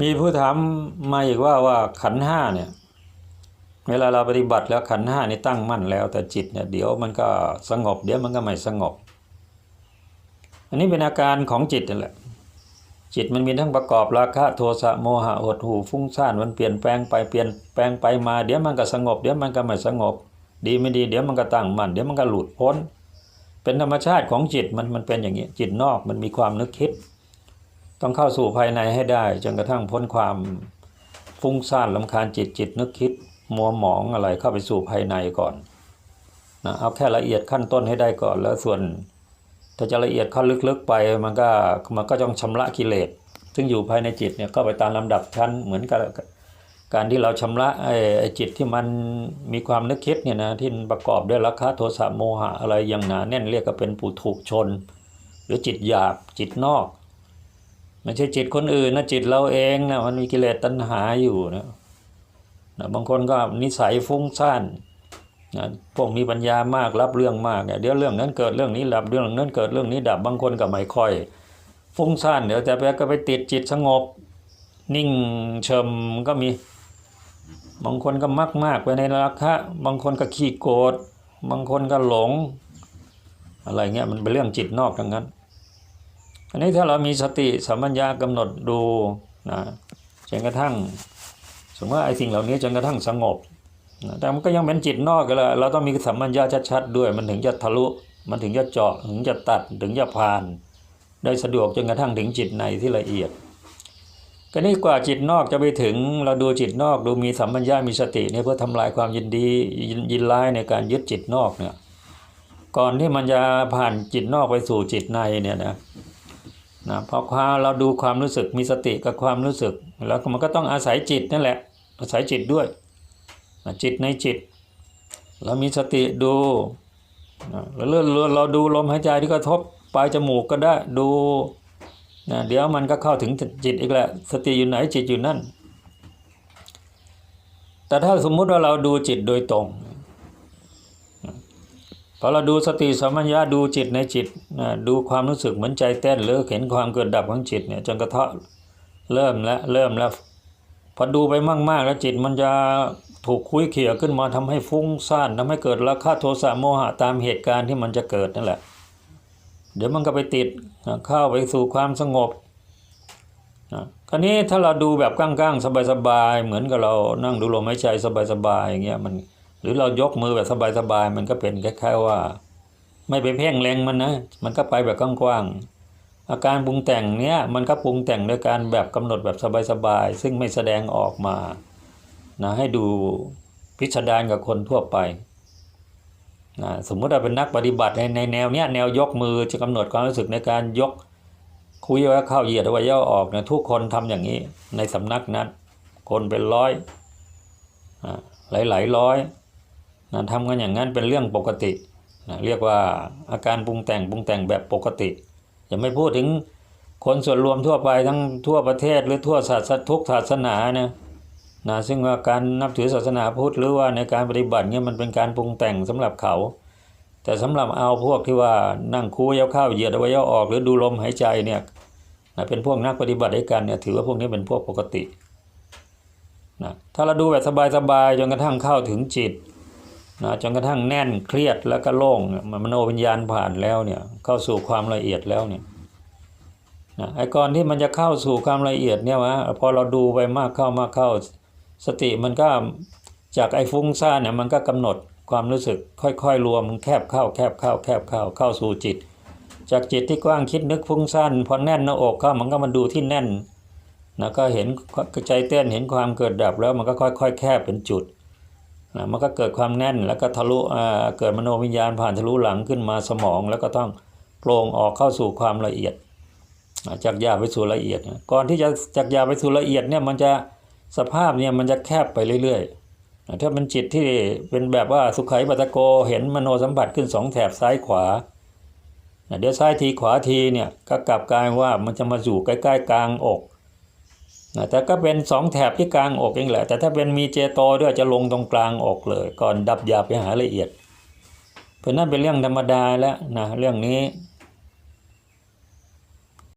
มีผู้ถามมาอีกว่าว่าขันห้าเนี่ย เวลาเราปฏิบัติแล้วขันห้านี่ตั้งมั่นแล้ว แต่จิตเนี่ยเดี๋ยวมันก็สงบ เดี๋ยวมันก็ไม่สงบ อันนี้เป็นอาการของจิตนั่นแหละ จิตมันมีทั้งประกอบราคะโทสะโมหะหดหูฟุ้งซ่านมันเปลี่ยนแปลงไปเปลี่ยนแปลงไปมาเดี๋ยวมันก็สงบ เดี๋ยวมันก็ไม่สงบ ดีไม่ดี เดี๋ยวมันก็ตั้งมั่นเดี๋ยวมันก็หลุดพ้น เป็นธรรมชาติของจิตมันมันเป็นอย่างนี้จิตนอกมันมีความนึกคิด ต้องเข้าสู่ภายในให้ได้ จนกระทั่งพ้นความฟุ้งซ่านลำคาญจิตจิตนึกคิด มัวหมองอะไรเข้าไปสู่ภายในก่อนนะเอาแค่ละเอียดขั้นต้นให้ได้ก่อน แล้วส่วนถ้าจะละเอียดเข้าลึกๆไปมันก็มันก็ต้องชำระกิเลสซึ่งอยู่ภายในจิตเนี่ยก็ไปตามลำดับชั้นเหมือนกับการที่เราชำระไอ้ไอ้จิตที่มันมีความนึกคิดเนี่ยนะที่ประกอบด้วยราคะโทสะโมหะอะไรอย่างหนาแน่นเรียกก็เป็นปุถุชน หรือจิตหยาบจิตนอก ไม่ใช่จิตคนอื่นนะจิตเราเองนะมันมีกิเลสตัณหาอยู่นะนะบางคนก็นิสัยฟุ้งซ่านนะพวกมีปัญญามากรับเรื่องมากเนี่ยเดี๋ยวเรื่องนั้นเกิดเรื่องนี้ดับเรื่องนั้นเกิดเรื่องนี้ดับบางคนก็ไม่ค่อย ฟุ้งซ่านเดี๋ยวแต่ไปก็ไปติดจิตสงบ นิ่งเฉมก็มี บางคนก็มักมากไปในราคะบางคนก็ขี้โกรธบางคนก็หลง อะไรเงี้ยมันเป็นเรื่องจิตนอกทั้งนั้น อันนี้ถ้าเรามีสติสัมปัญญากำหนดดูนะจนกระทั่ง สมมติว่าไอ้สิ่งเหล่านี้จนกระทั่งสงบนะแต่มันก็ยังเป็นจิตนอกกันแหละเราต้องมีสัมปัญญาชัดๆด้วย มันถึงจะทะลุ มันถึงจะเจาะถึงจะตัดถึงจะผ่าน ได้สะดวกจนกระทั่งถึงจิตในที่ละเอียดก็นี่กว่าจิตนอกจะไปถึงเราดูจิตนอกดูมีสัมปัญญามีสติเนี่ยเพื่อทำลายความยินดียินยินร้ายในการยึดจิตนอกเนี่ยก่อนที่มันจะผ่านจิตนอกไปสู่จิตในเนี่ยนะ นะพอความเราดูความรู้สึกมีสติกับความรู้สึก แล้วมันก็ต้องอาศัยจิตนั่นแหละ อาศัยจิตด้วย จิตในจิต เรามีสติดูแล้วเราเราดูลมหายใจที่กระทบปลายจมูกก็ได้ดูนะเดี๋ยวมันก็เข้าถึงจิตอีกแหละ สติอยู่ไหนจิตอยู่นั่น แต่ถ้าสมมุติว่าเราดูจิตโดยตรง พอเราดูสติสัมปชัญญะดูจิตในจิตดูความรู้สึกเหมือนใจเต้นหรือเห็นความเกิดดับของจิตเนี่ยจนกระทั่งเริ่มแล้วเริ่มแล้วพอดูไปมาก ๆ แล้วจิตมันจะถูกคุยเขี่ยขึ้นมาทำให้ฟุ้งซ่านทำให้เกิดราคะโทสะโมหะตามเหตุการณ์ที่มันจะเกิดนั่นแหละ เดี๋ยวมันก็ไปติดเข้าไปสู่ความสงบนะคราวนี้ถ้าเราดูแบบก้างๆ สบายๆ เหมือนกับเรานั่งดูลมหายใจสบายๆอย่างเงี้ยมัน หรือเรายกมือแบบสบายๆมันก็เป็นคล้ายๆว่า ไม่ไปเพ่งเล็งมันนะมันก็ไปแบบกว้างๆอาการปรุงแต่งเนี้ยมันก็ปรุงแต่งโดยการแบบกำหนดแบบสบายๆซึ่งไม่แสดงออกมานะให้ดูพิสดารกับคนทั่วไปนะสมมติเราเป็นนักปฏิบัติในในแนวเนี้ยแนวยกมือจะกำหนดความรู้สึกในการยกคุยว่าเข้าเหยียดอวัยวะออกนะทุกคนทำอย่างนี้ในสำนักนั้นคนเป็นร้อยอ่าหลายๆร้อย นะทำกันอย่างนั้นเป็นเรื่องปกตินะเรียกว่าอาการปรุงแต่งปรุงแต่งแบบปกติอย่าไม่พูดถึงคนส่วนรวมทั่วไปทั้งทั่วประเทศหรือทั่วศาสนาทุกศาสนาเนะนะซึ่งว่าการนับถือศาสนาพุทธหรือว่าในการปฏิบัติเนี่ยมันเป็นการปรุงแต่งสำหรับเขา แต่สำหรับเอาพวกที่ว่านั่งคูเย้าเข้าเหยียดอวัยวะออก หรือดูลมหายใจเนี่ยนะเป็นพวกนักปฏิบัติด้วยกันเนี่ยถือว่าพวกนี้เป็นพวกปกตินะถ้าเราดูแบบสบายๆจนกระทั่งเข้าถึงจิต นะจนกระทั่งแน่นเครียดแล้วก็โล่งมโนวิญญาณผ่านแล้วเนี่ยเข้าสู่ความละเอียดแล้วเนี่ยนะไอ้ก่อนที่มันจะเข้าสู่ความละเอียดเนี่ยวะพอเราดูไปมากเข้ามากเข้าสติมันก็จากไอ้ฟุ้งซ่านเนี่ยมันก็กำหนดความรู้สึกค่อยๆ รวมแคบเข้าแคบเข้าแคบเข้าเข้าสู่จิต จากจิตที่กว้างคิดนึกฟุ้งซ่านพอแน่นหน้าอกเข้ามันก็มาดูที่แน่นนะก็เห็นใจเต้นเห็นความเกิดดับแล้วมันก็ค่อย ๆ แคบเป็นจุด นะมันก็เกิดความแน่นแล้วก็ทะลุเกิดมโนวิญญาณผ่านทะลุหลังขึ้นมาสมอง แล้วก็ต้องโปร่งออกเข้าสู่ความละเอียด จากหยาบไปสู่ละเอียด ก่อนที่จะจากหยาบไปสู่ละเอียดเนี่ยมันจะสภาพเนี่ยมันจะแคบไปเรื่อยๆ ถ้าเป็นจิตที่เป็นแบบว่าสุขัยปัตโกเห็นมโนสัมผัสขึ้นสองแถบซ้ายขวา เดี๋ยวซ้ายทีขวาทีเนี่ยก็กลับกลายว่ามันจะมาอยู่ใกล้ๆกลางอก แต่ก็เป็นสองแถบที่กลางอกเองแหละ แต่ถ้าเป็นมีเจโตด้วยจะลงตรงกลางอกเลย ก่อนดับหยาบไปหาละเอียด เพราะนั่นเป็นเรื่องธรรมดาแล้วนะเรื่องนี้